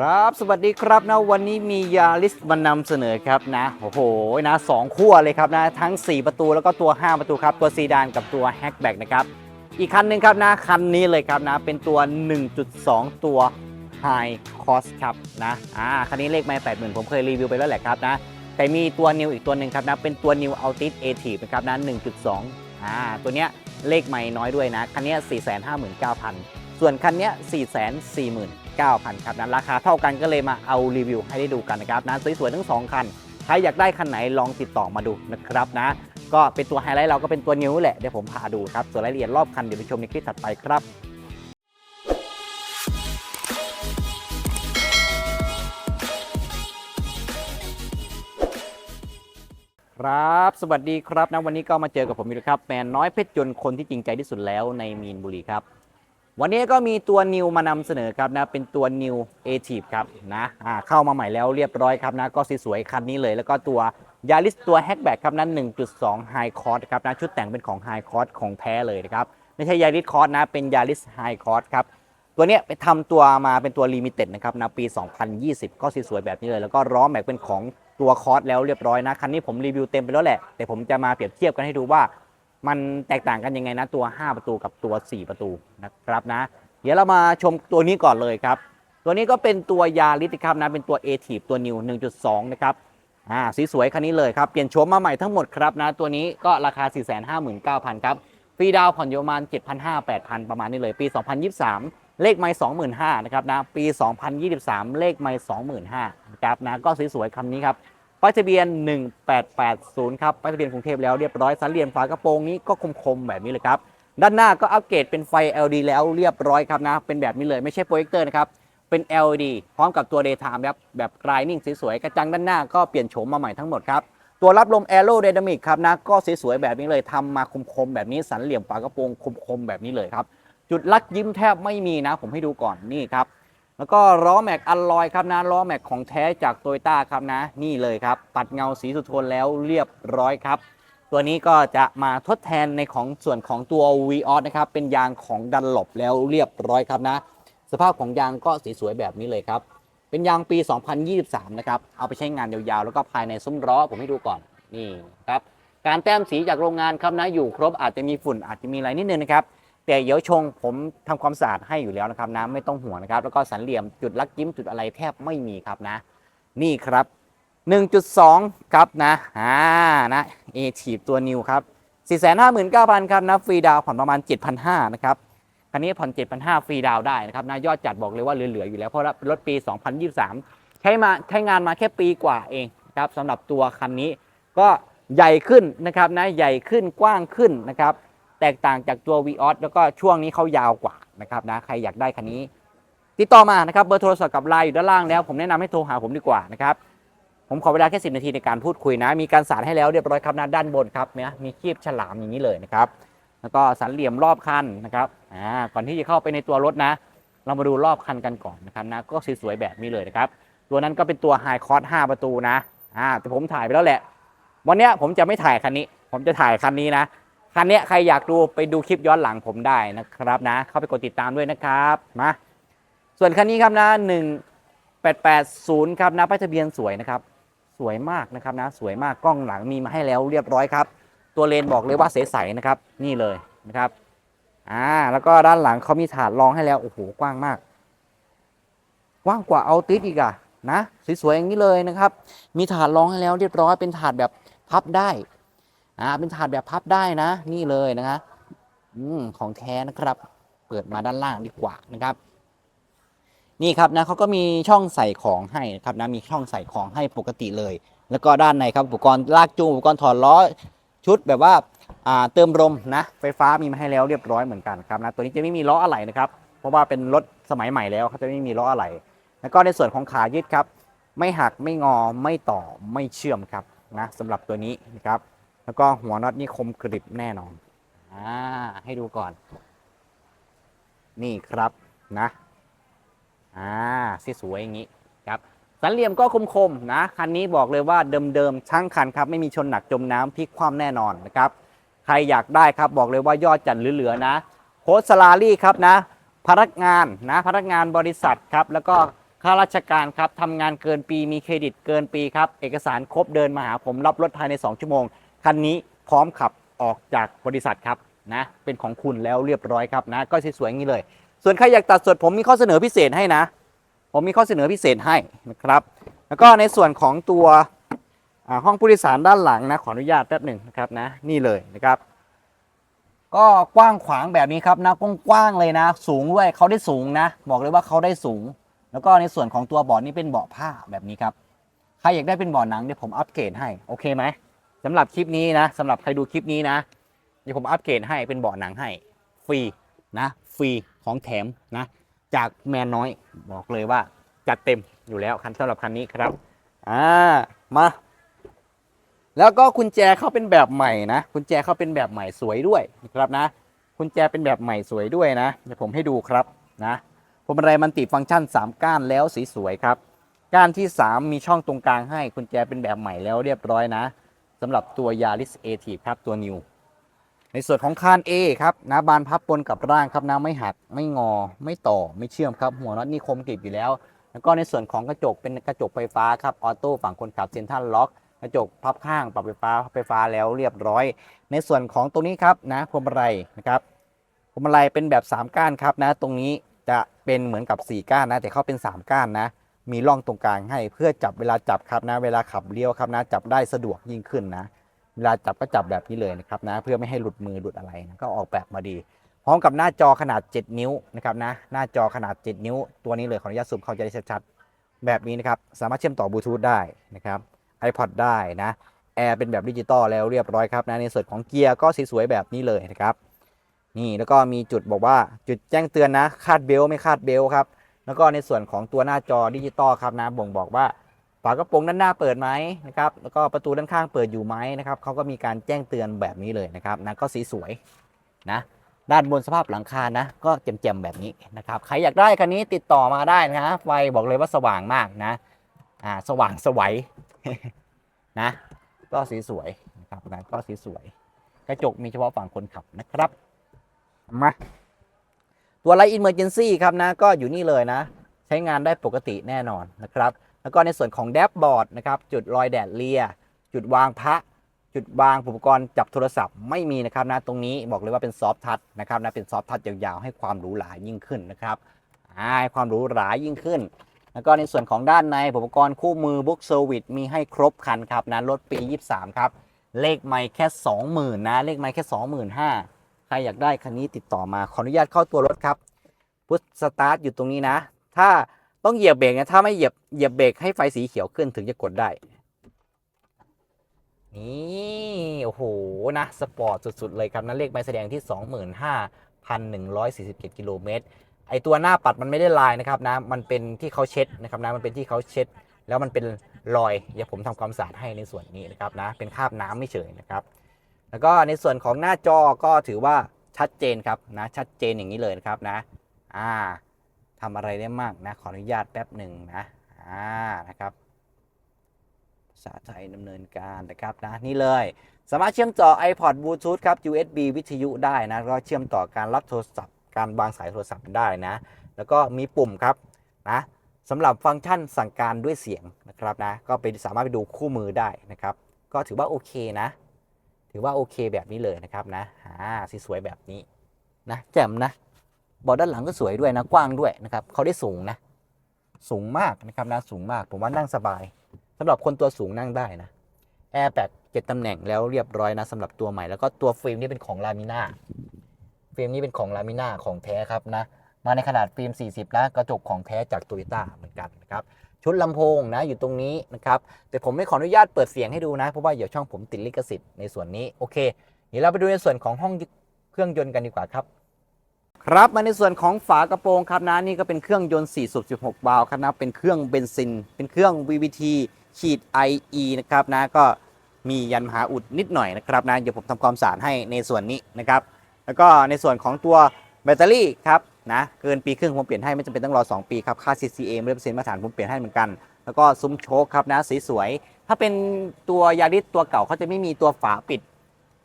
ครับสวัสดีครับนะวันนี้มียาลิสมานำเสนอครับนะโอ้โหนะสองขั้วเลยครับนะทั้ง 4 ประตูแล้วก็ตัว 5 ประตูครับตัวซีดานกับตัวแฮกแบ็กนะครับอีกคันหนึ่งครับนะคันนี้เลยครับนะเป็นตัว 1.2 ตัว High Cost ครับนะอ่าคันนี้เลขไม่แปดหมื่นผมเคยรีวิวไปแล้วแหละครับนะแต่มีตัวนิวอีกตัวหนึ่งครับนะเป็นตัวนิวอัลติสเอทีปนะครับนะ1.2อ่าตัวเนี้ยเลขไม่น้อยด้วยนะคันนี้459,000 ส่วนคันนี้4 4 0 0 0 0 9,000ครับนั้นราคาเท่ากันก็เลยมาเอารีวิวให้ได้ดูกันนะครับนะสวยๆทั้ง 2 คัน ใครอยากได้คันไหนลองติดต่อมาดูนะครับนะ ก็เป็นตัวไฮไลท์เราก็เป็นตัวนิ้วแหละเดี๋ยวผมพาดูครับส่วนรายละเอียดรอบคันเดี๋ยวไปชมในคลิปถัดไปครับครับ สวัสดีครับนะวันนี้ก็มาเจอกับผมอีกครับ แมนน้อยเพชรจนคนที่จริงใจที่สุดแล้วในมีนบุรีครับ วันนี้ก็มีตัวนิวมานำเสนอครับนะเป็นตัวนิวเอทีฟครับนะอ่าเข้ามาใหม่แล้วเรียบร้อยครับนะก็สวยๆคันนี้เลย แล้วก็ตัวยาริสตัวแฮชแบ็กครับนั้น1.2 High c o s t ครับนะชุดแต่งเป็นของ High c o s t ของแท้เลยนะครับไม่ใช่ยาริสคอร์สนะเป็นยาริสไฮคอร์สครับตัวเนี้ยไปทำตัวมาเป็นตัวลิมิเต็ดนะครับนะปี 2020 ก็สวยๆแบบนี้เลย แล้วก็ล้อแม็กเป็นของตัวคอร์สแล้วเรียบร้อยนะ คันนี้ผมรีวิวเต็มไปแล้วแหละ แต่ผมจะมาเปรียบเทียบกันให้ดูว่า มันแตกต่างกันยังไงนะตัว 5 ประตูกับตัว 4 ประตูนะครับนะ เดี๋ยวเรามาชมตัวนี้ก่อนเลยครับ ตัวนี้ก็เป็นตัวยาริสครับนะเป็นตัว a t i v ตัว New 1.2 นะครับอ่าสีสวยคันนี้เลยครับ เปลี่ยนโฉมมาใหม่ทั้งหมดครับนะ ตัวนี้ก็ราคา 459,000 ครับฟรีดาวผ่อนอยู่ปรมาณ7,500 8,000 ประมาณนี้เลย ปี 2023 เลขไม่25,000นะครับนะ ปี 2023 เลขไม่25,000นะครับนะ ก็สวยๆคำนี้ครับ ป้ายทะเบียน 1880 ครับ ป้ายทะเบียนกรุงเทพแล้วเรียบร้อยสันเหลี่ยมฝากระโปรงนี้ก็คมๆแบบนี้เลยครับ ด้านหน้าก็อัปเกรดเป็นไฟ LED แล้วเรียบร้อยครับนะ เป็นแบบนี้เลยไม่ใช่โปรเจคเตอร์นะครับ เป็น LED พร้อมกับตัว Daytime แบบแบบกรายนิ่งสวยๆ กระจังด้านหน้าก็เปลี่ยนโฉมมาใหม่ทั้งหมดครับ ตัวรับลม Aero Dynamic ครับนะ ก็สวยๆแบบนี้เลยทำมาคมๆแบบนี้ สันเหลี่ยมฝากระโปรงคมๆแบบนี้เลยครับ จุดลักยิ้มแทบไม่มีนะ ผมให้ดูก่อนนี่ครับ แล้วก็ล้อแม็กอัลลอยครับนะล้อแม็กของแท้จากโตโยต้าครับนะ นี่เลยครับ ปัดเงาสีสุดโทนแล้วเรียบร้อยครับ ตัวนี้ก็จะมาทดแทนในของส่วนของตัว v ีออสนะครับ เป็นยางของดันหลบแล้วเรียบร้อยครับนะ สภาพของยางก็สีสวยแบบนี้เลยครับ เป็นยางปี 2023 นะครับ เอาไปใช้งานยาวๆ แล้วก็ภายในซุ้มล้อผมให้ดูก่อนนี่ครับการแต้มสีจากโรงงานครับนะอยู่ครบอาจจะมีฝุ่นอาจจะมีอะไรนิดนึงนะครับ แต่เดี๋ยวชงผมทำความสะอาดให้อยู่แล้วนะครับนะไม่ต้องห่วงนะครับ แล้วก็สันเหลี่ยมจุดลักยิ้มจุดอะไรแทบไม่มีครับนะ นี่ครับ 1.2 ครับนะอ่านะเอทีบตัวนิวครับ 459,000 ครับนะฟรีดาวผ่อนประมาณ 7,500 นะครับคันนี้ผ่อน 7,500 ฟรีดาวได้นะครับนะยอดจัดบอกเลยว่าเหลือๆอยู่แล้วเพราะรถปี 2023 ใช้มาใช้งานมาแค่ปีกว่าเองครับสำหรับตัวคันนี้ก็ใหญ่ขึ้นนะครับนะใหญ่ขึ้นกว้างขึ้นนะครับ แตกต่างจากตัว v ีออสแล้วก็ช่วงนี้เขายาวกว่านะครับนะใครอยากได้คันนี้ ติดต่อมานะครับเบอร์โทรศัพท์กับไลน์อยู่ด้านล่างแล้ว ผมแนะนำให้โทรหาผมดีกว่านะครับผมขอเวลาแค่10นาทีในการพูดคุยนะ มีการสารให้แล้วเรียบร้อยครับนะด้านบนครับเนี่ยมีคีบฉลามอย่างนี้เลยนะครับแล้วก็สันเหลี่ยมรอบคันนะครับอ่าก่อนที่จะเข้าไปในตัวรถนะ เรามาดูรอบคันกันก่อนนะครับนะก็สวยๆแบบนี้เลยนะครับตัวนั้นก็เป็นตัวไฮคอ s 5ประตูนะอ่าแต่ผมถ่ายไปแล้วแหละ วันนี้ผมจะไม่ถ่ายคันนี้ ผมจะถ่ายคันนี้นะ คันนี้ใครอยากดูไปดูคลิปย้อนหลังผมได้นะครับนะ เข้าไปกดติดตามด้วยนะครับมาส่วนคันนี้ครับนะ1880ครับนะป้ายทะเบียนสวยนะครับ สวยมากนะครับนะสวยมากกล้องหลังมีมาให้แล้วเรียบร้อยครับ ตัวเลนบอกเลยว่าใสๆนะครับ นี่เลยนะครับอ่าแล้วก็ด้านหลังเขามีถาดรองให้แล้วโอ้โหกว้างมากกว้างกว่าเอาติสอีกอะนะสวยๆอย่างนี้เลยนะครับ มีถาดรองให้แล้วเรียบร้อยเป็นถาดแบบพับได้ อ่าเป็นถาดแบบพับได้นะ นี่เลยนะคะอืมของแท้นะครับ เปิดมาด้านล่างดีกว่านะครับ นี่ครับนะเขาก็มีช่องใส่ของให้นะครับนะมีช่องใส่ของให้ปกติเลย แล้วก็ด้านในครับอุปกรณ์ลากจูงอุปกรณ์ถอดล้อชุดแบบว่าอ่าเติมลมนะไฟฟ้ามีมาให้แล้วเรียบร้อยเหมือนกันครับนะตัวนี้จะไม่มีล้ออะไหล่นะครับ เพราะว่าเป็นรถสมัยใหม่แล้วเขาจะไม่มีล้ออะไหล่แล้วก็ในส่วนของขายึดครับ ไม่หักไม่งอไม่ต่อไม่เชื่อมครับนะสำหรับตัวนี้นะครับ แล้วก็หัวน็อตนี่คมกริบแน่นอนอ่าให้ดูก่อน นี่ครับนะอ่าสสวยๆอย่างนี้ครับสันเหลี่ยมก็คมๆนะคันนี้บอกเลยว่าเดิมๆช่างคันครับ ไม่มีชนหนักจมน้ำพลิกคว่ำแน่นอนนะครับ ใครอยากได้ครับบอกเลยว่ายอดจัดเหลือๆนะโค้ดสลารี่ครับนะ พนักงานนะพนักงานบริษัทครับแล้วก็ข้าราชการครับทำงานเกินปีมีเครดิตเกินปีครับ เอกสารครบเดินมาหาผมรับรถภายใน 2 ชั่วโมง คันนี้พร้อมขับออกจากบริษัทครับนะเป็นของคุณแล้วเรียบร้อยครับนะก็สวยๆอย่างนี้เลย ส่วนใครอยากตัดสดผมมีข้อเสนอพิเศษให้นะ ผมมีข้อเสนอพิเศษให้นะครับ แล้วก็ในส่วนของตัวห้องผู้โดยสารด้านหลังนะขออนุญาตแป๊บหนึ่งนะครับนะนี่เลยนะครับ ก็กว้างขวางแบบนี้ครับนะกว้างๆเลยนะ สูงด้วยเขาได้สูงนะ บอกเลยว่าเขาได้สูง แล้วก็ในส่วนของตัวเบาะนี่เป็นเบาะผ้าแบบนี้ครับใครอยากได้เป็นเบาะหนังเดี๋ยวผมอัปเกรดให้โอเคไหม สำหรับคลิปนี้นะสำหรับใครดูคลิปนี้นะเดี๋ยวผมอัปเกรดให้เป็นเบาะหนังให้ฟรีนะฟรีของแถมนะจากแมนน้อยบอกเลยว่าจัดเต็มอยู่แล้วคันสำหรับคันนี้ครับอ่ามาแล้วก็กุญแจเขาเป็นแบบใหม่นะกุญแจเขาเป็นแบบใหม่สวยด้วยนะครับนะกุญแจเป็นแบบใหม่สวยด้วยนะเดี๋ยวผมให้ดูครับนะพวงมาลัยมันติฟังก์ชัน 3 ก้านแล้วสีสวยครับ ก้านที่ 3 มีช่องตรงกลางให้กุญแจเป็นแบบใหม่แล้วเรียบร้อยนะ สำหรับตัวยาริสเอทีครับตัวนิว ในส่วนของคาน A ครับนะบานพับปนกับร่างครับนะไม่หักไม่งอ ไม่ต่อไม่เชื่อมครับ หัวน็อตนี่คมกริบอยู่แล้ว แล้วก็ในส่วนของกระจกเป็นกระจกไฟฟ้าครับออโต้ฝั่งคนขับเซนทรัลล็อกกระจกพับข้างปรับไฟฟ้าพับไฟฟ้าแล้วเรียบร้อย ในส่วนของตรงนี้ครับนะพวงมาลัยนะครับพวงมาลัยเป็นแบบ 3 ก้านครับนะ ตรงนี้จะเป็นเหมือนกับ 4 ก้านนะ แต่เขาเป็น 3 ก้านนะ มีร่องตรงกลางให้เพื่อจับเวลาจับครับนะ เวลาขับเลี้ยวครับนะ จับได้สะดวกยิ่งขึ้นนะ เวลาจับก็จับแบบนี้เลยนะครับนะ เพื่อไม่ให้หลุดมือหลุดอะไรนะก็ออกแบบมาดี พร้อมกับหน้าจอขนาด 7 นิ้วนะครับนะ หน้าจอขนาด 7 นิ้ว ตัวนี้เลยขออนุญาตซูมเข้าใจได้ชัดๆแบบนี้นะครับ สามารถเชื่อมต่อบลูทูธได้นะครับ iPod ได้นะแอร์เป็นแบบดิจิตอลแล้วเรียบร้อยครับนะในส่วนของเกียร์ก็สสวยแบบนี้เลยนะครับนี่แล้วก็มีจุดบอกว่าจุดแจ้งเตือนนะคาดเบลต์ไม่คาดเบลต์ครับ แล้วก็ในส่วนของตัวหน้าจอดิจิตอลครับนะบ่งบอกว่าฝากระโปรงด้านหน้าเปิดไหมนะครับแล้วก็ประตูด้านข้างเปิดอยู่ไหมนะครับเขาก็มีการแจ้งเตือนแบบนี้เลยนะครับนะก็สีสวยนะด้านบนสภาพหลังคานะก็แจ่มๆแบบนี้นะครับใครอยากได้คันนี้ติดต่อมาได้นะไฟบอกเลยว่าสว่างมากนะอ่าสว่างสวัยนะก็สีสวยนะครับนะก็สีสวย กระจกมีเฉพาะฝั่งคนขับนะครับมา ตัวไลท์อินเมอร์เจนซี่ครับนะก็อยู่นี่เลยนะ ใช้งานได้ปกติแน่นอนนะครับ แล้วก็ในส่วนของแดชบอร์ดนะครับจุดรอยแดดเลีย จุดวางพระ จุดวางอุปกรณ์จับโทรศัพท์ไม่มีนะครับนะตรงนี้บอกเลยว่าเป็นซอฟทัชนะครับนะเป็นซอฟทัชยาวๆ ให้ความหรูหรายิ่งขึ้นนะครับให้ความหรูหรายิ่งขึ้น แล้วก็ในส่วนของด้านในอุปกรณ์คู่มือบุ๊กเซอร์วิสมีให้ครบคันครับนะรถปี 23 ครับเลขไม่แค่ 20,000นะเลขไม่แค่ 25,000 รอยากได้คันนี้ติดต่อมาขออนุญาตเข้าตัวรถครับพุทสตาร์ทอยู่ตรงนี้นะ ถ้าต้องเหยียบเบรกนะถ้าไม่เหยียบเหยียบเบรกให้ไฟสีเขียวขึ้นถึงจะกดได้ นี่โอ้โหนะสปอร์ตสุดๆเลยครับนะเลขใบแสดงที่ 25,147กิโลเมตรไอตัวหน้าปัดมันไม่ได้ลายนะครับนะมันเป็นที่เขาเช็ดนะครับนะมันเป็นที่เขาเช็ด แล้วมันเป็นรอยเดี๋ยวผมทำความสะอาดให้ในส่วนนี้นะครับนะเป็นคราบน้ำไม่เฉยนะครับ แล้วก็ในส่วนของหน้าจอก็ถือว่าชัดเจนครับนะชัดเจนอย่างนี้เลยนะครับนะอ่าทำอะไรได้มากนะขออนุญาตแป๊บหนึ่งนะอ่านะครับภาษาไทยดำเนินการนะครับนะนี่เลย สามารถเชื่อมต่อ iPod Bluetooth ครับ USB วิทยุได้นะก็เชื่อมต่อการรับโทรศัพท์การวางสายโทรศัพท์ได้นะ แล้วก็มีปุ่มครับนะสำหรับฟังก์ชันสั่งการด้วยเสียงนะครับนะก็ไปสามารถไปดูคู่มือได้นะครับ ก็ถือว่าโอเคนะ ถือว่าโอเคแบบนี้เลยนะครับนะอ่าสีสวยแบบนี้นะแจ่มนะเบาด้านหลังก็สวยด้วยนะกว้างด้วยนะครับเขาได้สูงนะ สูงมากนะครับนะสูงมาก ผมว่านั่งสบายสำหรับคนตัวสูงนั่งได้นะแอร์แบกเจ็ดตำแหน่งแล้วเรียบร้อยนะสำหรับตัวใหม่แล้วก็ตัวฟิล์มนี่เป็นของลามิน่าฟิล์มนี่เป็นของลามิน่าของแท้ครับนะมาในขนาดฟิล์ม 40 นะกระจกของแท้จากโตโยต้าเหมือนกันนะครับ ชุดลำโพงนะอยู่ตรงนี้นะครับแต่ผมไม่ขออนุญาตเปิดเสียงให้ดูนะ เพราะว่าเดี๋ยวช่องผมติดลิขสิทธิ์ในส่วนนี้โอเคเดี๋ยวเราไปดูในส่วนของห้องเครื่องยนต์กันดีกว่าครับครับมาในส่วนของฝากระโปรงครับนะนี่ก็เป็นเครื่องยนต์4สูบ16วาล์วครับนะเป็นเครื่องเบนซิน เป็นเครื่อง VVT ฉีด IE นะครับนะก็มียันมหาอุดนิดหน่อยนะครับนะเดี๋ยวผมทำความสะอาดให้ในส่วนนี้นะครับ แล้วก็ในส่วนของตัว แบตเตอรี่ครับนะเกินปีครึ่งผมเปลี่ยนให้ไม่จำเป็นต้องรอ 2 ปีครับค่า CCA ไม่ได้เปอร์เซ็นต์มาตรฐานผมเปลี่ยนให้เหมือนกัน แล้วก็ซุ้มโชคครับนะสีสวย ถ้าเป็นตัวยาริสตัวเก่าเขาจะไม่มีตัวฝาปิด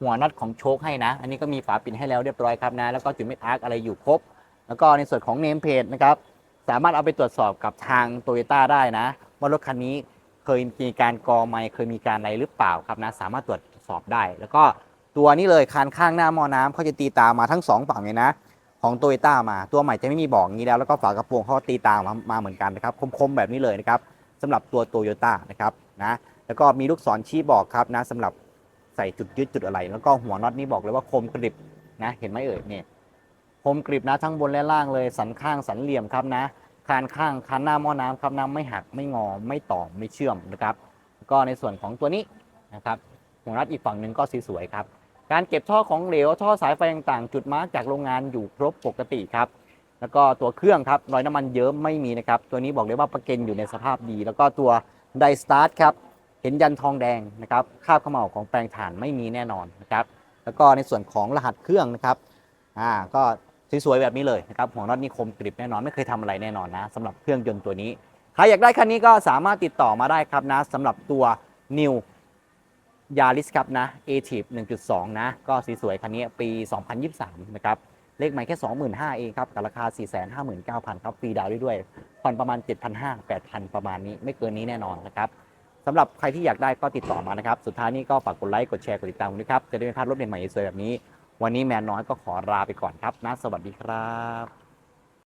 หัวน็อตของโชคให้นะ อันนี้ก็มีฝาปิดให้แล้วเรียบร้อยครับนะ แล้วก็จุดเม็ดอาร์คอะไรอยู่ครบ แล้วก็ในส่วนของเนมเพจนะครับสามารถเอาไปตรวจสอบกับทางโตโยต้าได้นะว่ารถคันนี้เคยมีการกอไมค์เคยมีการอะไรหรือเปล่าครับนะ สามารถตรวจสอบได้ แล้วก็ตัวนี้เลยคานข้างหน้าหม้อน้ำเขาจะตีตามมาทั้งสองฝั่งเลยนะ ของโตโยต้ามาตัวใหม่จะไม่มีบอกงนี้แล้วแล้วก็ฝากระโปรงเขาตีตามมามาเหมือนกันนะครับคมๆแบบนี้เลยนะครับสำหรับตัวโตโยต้านะครับนะแล้วก็มีลูกศรชี้บอกครับนะสำหรับใส่จุดยึดจุดอะไร แล้วก็หัวน็อตนี่บอกเลยว่าคมกริบนะเห็นไหมเอ่ยเนี่ยคมกริบนะทั้งบนและล่างเลย สันข้างสันเหลี่ยมครับนะคานข้างคานหน้าหม้อน้ำครับน้ำไม่หักไม่งอไม่ต่อไม่เชื่อมนะครับ ก็ในส่วนของตัวนี้นะครับหัวน็อตอีกฝั่งหนึ่งก็สวยๆครับ การเก็บท่อของเหลวท่อสายไฟต่างๆ จุดมาร์กจากโรงงานอยู่ครบปกติครับแล้วก็ตัวเครื่องครับรอยน้ำมันเยิ้มไม่มีนะครับ ตัวนี้บอกเลยว่าประเก็นอยู่ในสภาพดี แล้วก็ตัวไดสตาร์ทครับ เห็นยันทองแดงนะครับคาบเขม่าของแปลงถ่านไม่มีแน่นอนนะครับ แล้วก็ในส่วนของรหัสเครื่องนะครับอ่าก็สวยๆแบบนี้เลยนะครับหัวน็อตนี่คมกริบแน่นอนไม่เคยทำอะไรแน่นอนนะสำหรับเครื่องยนต์ตัวนี้ใครอยากได้คันนี้ก็สามารถติดต่อมาได้ครับนะสำหรับตัว New ยาริสครับนะ a t i v 1.2 นะ ก็สีสวยคันนี้ปี 2023 นะครับ เลขใหม่แค่ 25,000 เองครับ กับราคา 459,000 ครับ ฟรีดาวด้วยผ่อนประมาณ 7,500 8,000 ประมาณนี้ ไม่เกินนี้แน่นอนนะครับสำหรับใครที่อยากได้ก็ติดต่อมานะครับ สุดท้ายนี้ก็ฝากกดไลค์ กดแชร์ กดติดตามด้วยครับ จะได้ไม่พลาดรถใหม่ๆสวยแบบนี้ วันนี้แมนน้อยก็ขอลาไปก่อนครับนะ สวัสดีครับ